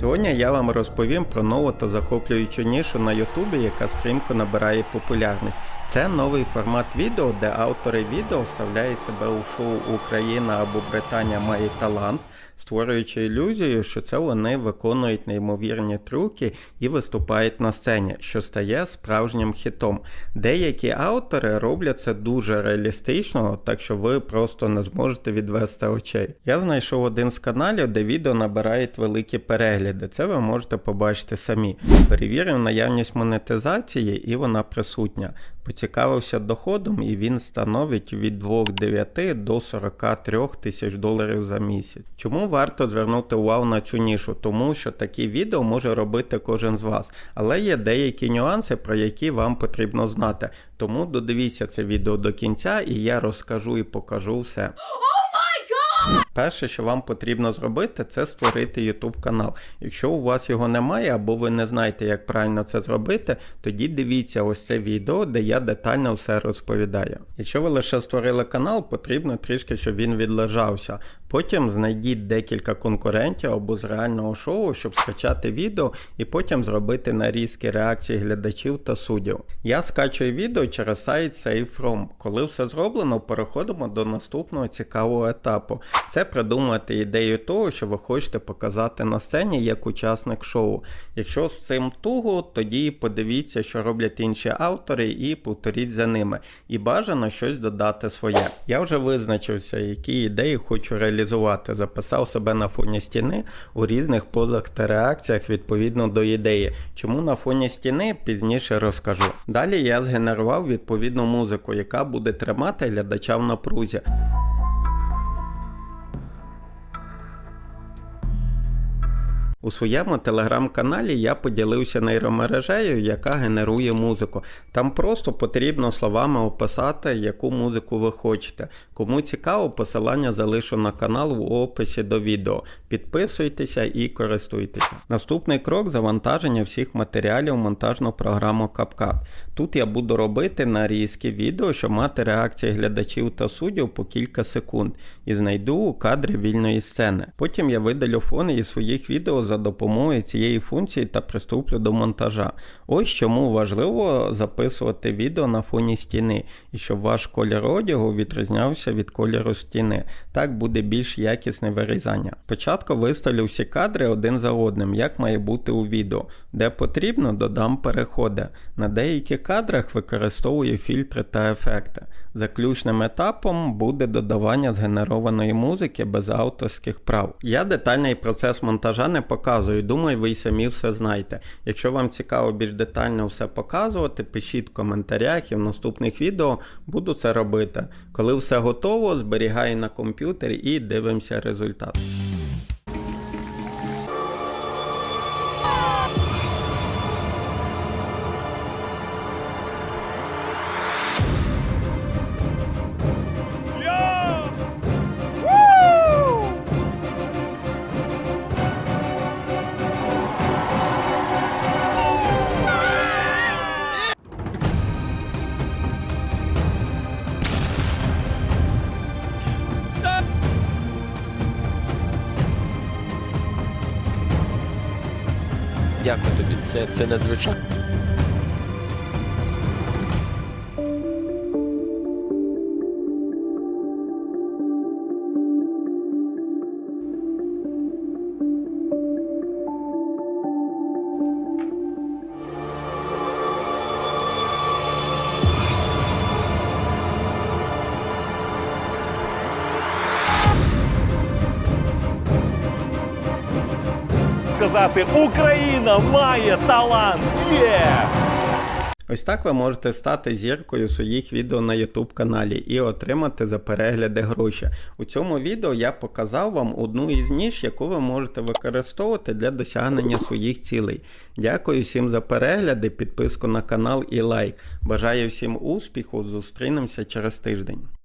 Сьогодні я вам розповім про нову та захоплюючу нишу на Ютубі, яка стрімко набирає популярність. Це новий формат відео, де автори відео вставляють себе у шоу Україна або Британія має талант, створюючи ілюзію, що це вони виконують неймовірні трюки і виступають на сцені, що стає справжнім хітом. Деякі автори роблять це дуже реалістично, так що ви просто не зможете відвести очей. Я знайшов один з каналів, де відео набирають великі перегляди. Це ви можете побачити самі. Перевірив наявність монетизації, і вона присутня. Поцікавився доходом, і він становить від 2,9 до 43 тисяч доларів за місяць. Чому варто звернути увагу на цю нішу? Тому що такі відео може робити кожен з вас, але є деякі нюанси, про які вам потрібно знати. Тому додивіться це відео до кінця, і я розкажу і покажу все. Перше, що вам потрібно зробити, це створити YouTube канал. Якщо у вас його немає, або ви не знаєте, як правильно це зробити, тоді дивіться ось це відео, де я детально все розповідаю. Якщо ви лише створили канал, потрібно трішки, щоб він відлежався. Потім знайдіть декілька конкурентів або з реального шоу, щоб скачати відео і потім зробити нарізки реакцій глядачів та суддів. Я скачую відео через сайт SaveFrom. Коли все зроблено, переходимо до наступного цікавого етапу. Це придумати ідею того, що ви хочете показати на сцені як учасник шоу. Якщо з цим туго, тоді подивіться, що роблять інші автори, і повторіть за ними. І бажано щось додати своє. Я вже визначився, які ідеї хочу реалізувати. Записав себе на фоні стіни у різних позах та реакціях відповідно до ідеї. Чому на фоні стіни пізніше розкажу. Далі я згенерував відповідну музику, яка буде тримати глядача в напрузі. У своєму телеграм-каналі я поділився нейромережею, яка генерує музику. Там просто потрібно словами описати, яку музику ви хочете. Кому цікаво, посилання залишу на канал в описі до відео. Підписуйтеся і користуйтеся. Наступний крок завантаження всіх матеріалів в монтажну програму CapCut. Тут я буду робити нарізки відео, щоб мати реакції глядачів та суддів по кілька секунд, і знайду у кадрі вільної сцени. Потім я видалю фон із своїх відео за допомогою цієї функції та приступлю до монтажа. Ось чому важливо записувати відео на фоні стіни, і щоб ваш колір одягу відрізнявся від кольору стіни. Так буде більш якісне вирізання. Спочатку виставлю всі кадри один за одним, як має бути у відео. Де потрібно, додам переходи. На деяких кадрах використовую фільтри та ефекти. Заключним етапом буде додавання згенерованої музики без авторських прав. Я детальний процес монтажа не показую, думаю, ви й самі все знаєте. Якщо вам цікаво більш детально все показувати, пишіть в коментарях і в наступних відео буду це робити. Коли все готово, зберігаю на комп'ютері і дивимося результат. Дякую тобі, це, це надзвичайно. Сказати, Україна має талант! Є! Ось так ви можете стати зіркою своїх відео на YouTube каналі і отримати за перегляди гроші. У цьому відео я показав вам одну із ніж, яку ви можете використовувати для досягнення своїх цілей. Дякую всім за перегляди, підписку на канал і лайк. Бажаю всім успіху, зустрінемося через тиждень.